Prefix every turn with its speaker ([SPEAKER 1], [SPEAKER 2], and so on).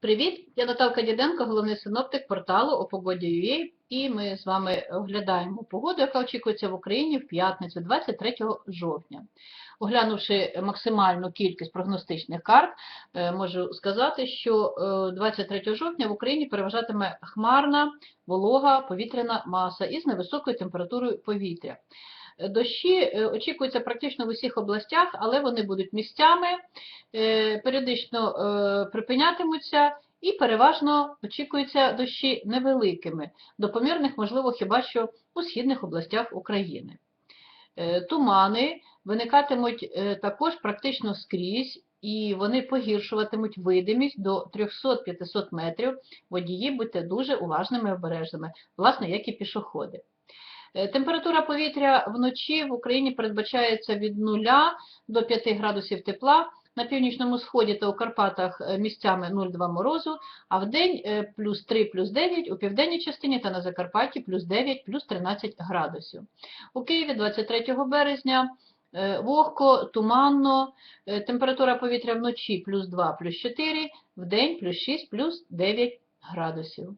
[SPEAKER 1] Привіт! Я Наталка Діденко, головний синоптик порталу о погоді.ua, і ми з вами оглядаємо погоду, яка очікується в Україні в п'ятницю, 23 жовтня. Оглянувши максимальну кількість прогностичних карт, е, можу сказати, що е, 23 жовтня в Україні переважатиме хмарна, волога повітряна маса із невисокою температурою повітря. Дощі е, очікуються практично в усіх областях, але вони будуть місцями, е, періодично е, припинятимуться і переважно очікуються дощі невеликими, до помірних, можливо, хіба що у східних областях України. Тумани виникатимуть також практично скрізь, і вони погіршуватимуть видимість до 300-500 метрів. Водії будьте дуже уважними і обережними, власне, як і пішоходи. Е, Температура повітря вночі в Україні передбачається від 0 до 5 градусів тепла, на північному сході та у Карпатах е, місцями 0,2 морозу, а в день е, плюс 3, плюс 9, у південній частині та на Закарпатті плюс 9, плюс 13 градусів. У Києві 23 березня вогко, туманно, температура повітря вночі плюс 2, плюс 4, в день плюс 6, плюс 9 градусів.